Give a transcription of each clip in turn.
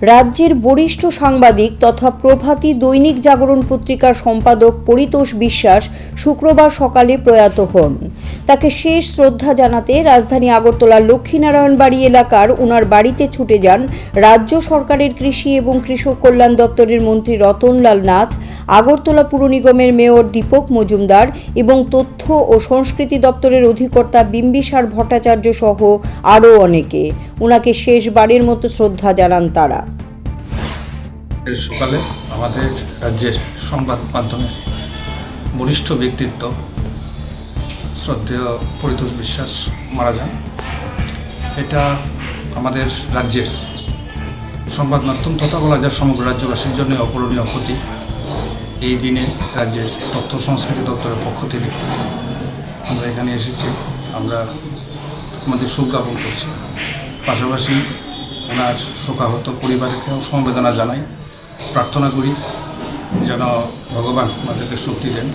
রাজ্যের বরিষ্ঠ সাংবাদিক তথা প্রভাতী দৈনিক জাগরণ পত্রিকার সম্পাদক পরিতোষ বিশ্বাস শুক্রবার সকালে প্রয়াত হন। তাকে শেষ শ্রদ্ধা জানাতে রাজধানী আগরতলার লক্ষ্মীনারায়ণ বাড়ি এলাকার উনার বাড়িতে ছুটে যান রাজ্য সরকারের কৃষি এবং কৃষক কল্যাণ দপ্তরের মন্ত্রী রতনলাল নাথ আগরতলা পুর নিগমের মেয়র দীপক মজুমদার এবং তথ্য ও সংস্কৃতি দপ্তরের অধিকর্তা বিম্বিসার ভট্টাচার্য সহ আরও অনেকে। ওনাকে শেষবারের মতো শ্রদ্ধা জানান তারা। সকালে আমাদের রাজ্যের সংবাদ মাধ্যমে বরিষ্ঠ ব্যক্তিত্ব শ্রদ্ধেয় পরিতোষ বিশ্বাস মারা যান। এটা আমাদের রাজ্যের সংবাদ মাধ্যম তথা বলা যায় সমগ্র রাজ্যবাসীর জন্য অপূরণীয় ক্ষতি। এই দিনে রাজ্যের তথ্য সংস্কৃতি দপ্তরের পক্ষ থেকে আমরা এখানে এসেছি। আমরা আমাদের শোক জ্ঞাপন করছি। পাশাপাশি ওনার শোকাহত পরিবারকেও সমবেদনা জানাই। প্রার্থনা করি যেন ভগবান আমাদেরকে শক্তি দেন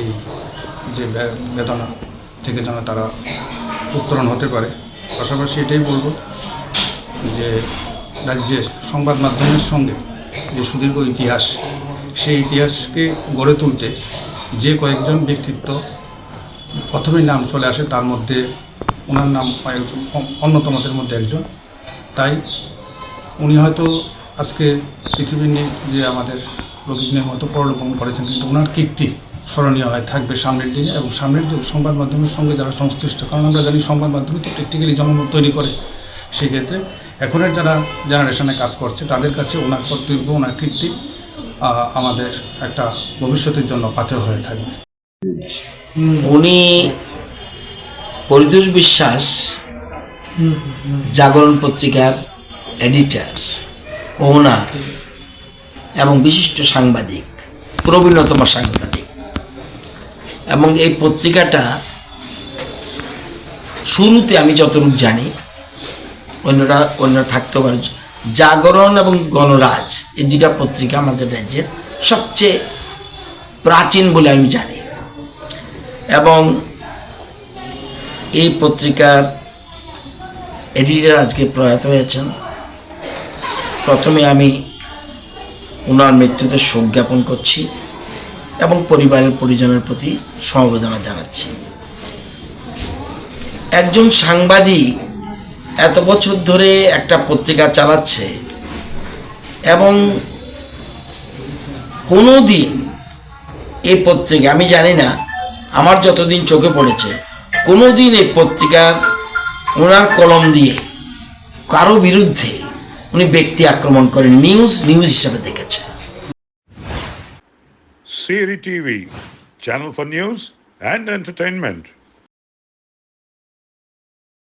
এই যে বেদনা থেকে যেন তারা উত্তরণ হতে পারে। পাশাপাশি এটাই বলব যে রাজ্যের সংবাদ মাধ্যমের সঙ্গে যে সুদীর্ঘ ইতিহাস সেই ইতিহাসকে গড়ে তুলতে যে কয়েকজন ব্যক্তিত্ব প্রথমেই নাম চলে আসে, তার মধ্যে ওনার নাম একজন, অন্যতমদের মধ্যে একজন। তাই উনি হয়তো আজকে পৃথিবীর নিয়ে যে আমাদের রোগীর নিয়ে হয়তো পরলোপন করেছেন, কিন্তু ওনার কীর্তি স্মরণীয় হয়ে, থাকবে সামনের দিনে এবং সামনের যে সংবাদ মাধ্যমের সঙ্গে যারা সংশ্লিষ্ট, কারণ আমরা জানি সংবাদ মাধ্যমে তো টেকনিক্যালি জনমত তৈরি করে। সেক্ষেত্রে এখনের যারা জেনারেশনে কাজ করছে, তাদের কাছে ওনার কর্তব্য, ওনার কীর্তি আমাদের একটা ভবিষ্যতের জন্য পাথেয় হয়ে থাকবে। উনি পরিতোষ বিশ্বাস জাগরণ পত্রিকার এডিটার, ওনার এবং বিশিষ্ট সাংবাদিক, প্রবীণতম সাংবাদিক। এবং এই পত্রিকাটা শুরুতে আমি যতটুকু জানি, অন্যরা অন্যরা থাকতে পারে জাগরণ এবং গণরাজ, এই দুটা পত্রিকা আমাদের রাজ্যের সবচেয়ে প্রাচীন বলে আমি জানি। এবং এই পত্রিকার এডিটর আজকে প্রয়াত হয়েছেন। প্রথমে আমি ওনার মৃত্যুতে শোক জ্ঞাপন করছি এবং পরিবারের পরিজনের প্রতি সমবেদনা জানাচ্ছি। একজন সাংবাদিক এত বছর ধরে একটা পত্রিকা চালাচ্ছে এবং কোনো দিন এই পত্রিকা আমি জানি না আমার যতদিন চোখে পড়েছে কোনো দিন এই পত্রিকার ওনার কলম দিয়ে কারও বিরুদ্ধে উনি ব্যক্তি আক্রমণ করেন নিউজ নিউজ হিসাবে দেখেছে Siri TV, channel for news and entertainment.